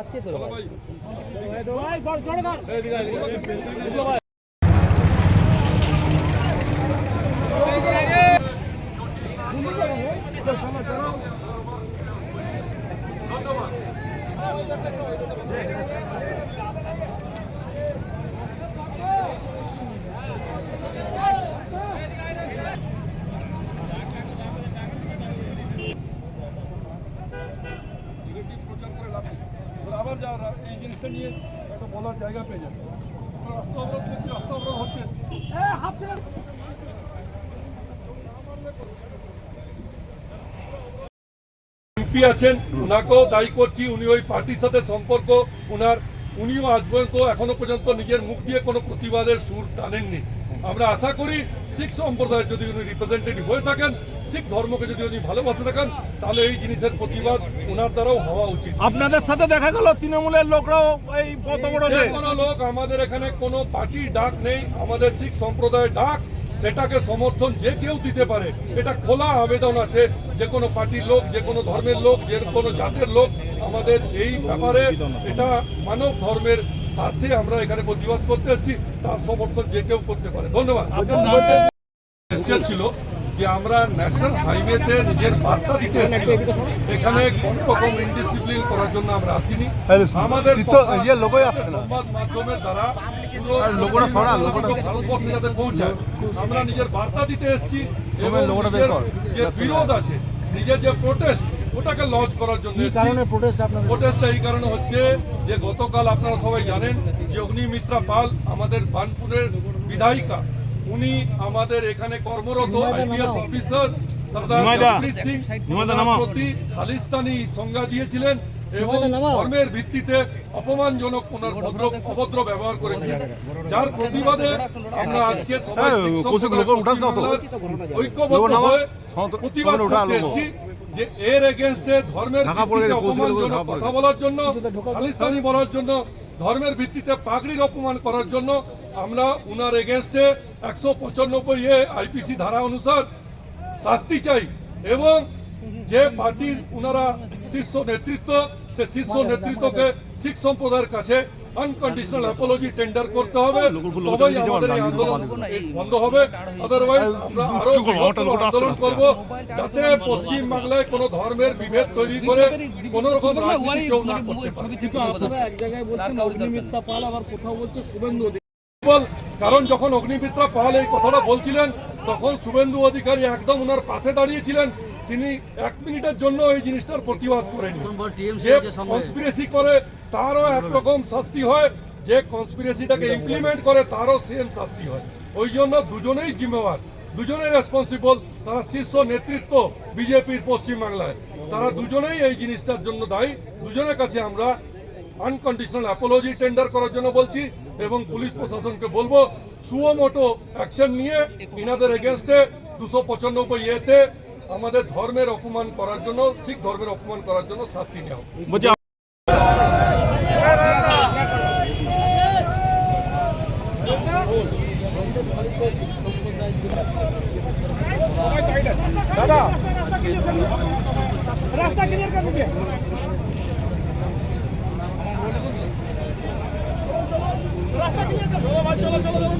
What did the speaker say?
আছে তো ভাই নেগেটিভ প্রচার করে লাভ নেই এমপি আছেন ওনাকেও দায়ী করছি, উনি ওই পার্টির সাথে সম্পর্ক ওনার উনিও আজ পর্যন্ত এখনও পর্যন্ত নিজের মুখ দিয়ে কোনো প্রতিবাদের সুর টানেননি। আমরা আশা করি শিখ সম্প্রদায়ের যদি উনি রিপ্রেজেন্টেটিভ হয়ে থাকেন শিখ ধর্মকে যদি উনি ভালোবাসে থাকেন তাহলে এই জিনিসের প্রতিবাদ ওনার দ্বারাও হওয়া উচিত। আপনাদের সাথে দেখা গেল তৃণমূলের লোকরাও এই পথ যে কোনো লোক আমাদের এখানে কোনো পার্টির ডাক নেই আমাদের শিখ সম্প্রদায়ের ডাক সেটাকে সমর্থন যে কেউ দিতে পারে। এটা খোলা আবেদন আছে যে কোনো পার্টির লোক যে কোনো ধর্মের লোক যে কোনো জাতের লোক আমাদের এই ব্যাপারে সেটা মানব ধর্মের স্বার্থে আমরা এখানে প্রতিবাদ করতে এসেছি তার সমর্থন যে কেউ করতে পারে। ধন্যবাদ। ছিল যে আমরা ন্যাশনাল হাইওয়েতে নিজের বার্তা দিতে এসেছি এখানে কোন রকম ইনডিসিপ্লিন করার জন্য আমরা আসিনি আমাদের ইয়ে আসছে না। সংবাদ মাধ্যমের দ্বারা পুরো সরা, লোগোটা। ভারতবর্ষে যাতে পৌঁছায় আমরা নিজের বার্তা দিতে এসেছি এবং। যে বিরোধ আছে নিজের যে প্রোটেস্ট ওটাকে লঞ্চ করার জন্য প্রোটেস্টটা এই কারণে হচ্ছে যে গতকাল আপনারা সবাই জানেন যে অগ্নিমিত্রা পাল আমাদের বানপুরের বিধায়িকা উনি আমাদের এখানে কর্মরত আইপিএস অফিসার সর্দার। প্রতি খালিস্তানি সংজ্ঞা দিয়েছিলেন এবং ধর্মের ভিত্তিতে অপমানজনক ওনার অভদ্র ব্যবহার করেছিলেন যার প্রতিবাদে আমরা আজকে সবাই ঐক্যবদ্ধ হয়ে প্রতিবাদ করতে এসেছি যে এর এগেনস্টে ধর্মের অপমানজনক কথা বলার জন্য খালিস্তানি বলার জন্য ধর্মের ভিত্তিতে পাগড়ির অপমান করার জন্য আমরা উনার এগেনস্টে একশো পঁচানব্বই এ আইপিসি ধারা অনুসার শাস্তি চাই এবং যে পার্টির উনারা শীর্ষ নেতৃত্ব সে শীর্ষ নেতৃত্বকে শিখ সম্প্রদায়ের কাছে আনকন্ডিশনাল অ্যাপোলজি টেন্ডার করতে হবে। তবেই আমাদের এই আন্দোলন বন্ধ হবে। আদারওয়াইজ আমরা আরও বৃহত্তর আন্দোলন করব যাতে পশ্চিম বাংলায় কোনো ধর্মের বিভেদ তৈরি করে কোন রকম রাজনীতি কেউ না করতে পারে। কারণ যখন অগ্নিমিত্রা পাল এই কথাটা বলছিলেন তখন শুভেন্দু অধিকারী একদম ওনার পাশে দাঁড়িয়েছিলেন তিনি এক মিনিটের জন্য এই জিনিসটার প্রতিবাদ করেনি। যে কনস্পিরেসি করে তারও একরকম শাস্তি হয়। যে কনস্পিরেসিটাকে ইমপ্লিমেন্ট করে তারও সেম শাস্তি হয়। ওই জন্য দুজনেই জিম্মেওয়ার। দুজনেই রেসপন্সিবল তারা শীর্ষ নেতৃত্ব বিজেপির পশ্চিমবাংলায়। তারা দুজনেই এই জিনিসটার জন্য দায়ী। দুজনের কাছে আমরা আনকন্ডিশনাল অ্যাপোলজি টেন্ডার করার জন্য বলছি এবং পুলিশ প্রশাসনকে বলব সুমোটো অ্যাকশন নিয়ে ইনাদের এগেনস্টে দুশো পঁচানব্বই ইয়েতে আমাদের ধর্মের অপমান করার জন্য শিখ ধর্মের অপমান করার জন্য শাস্তি নেওয়া হোক। বলছি চলো চলো চলো চলো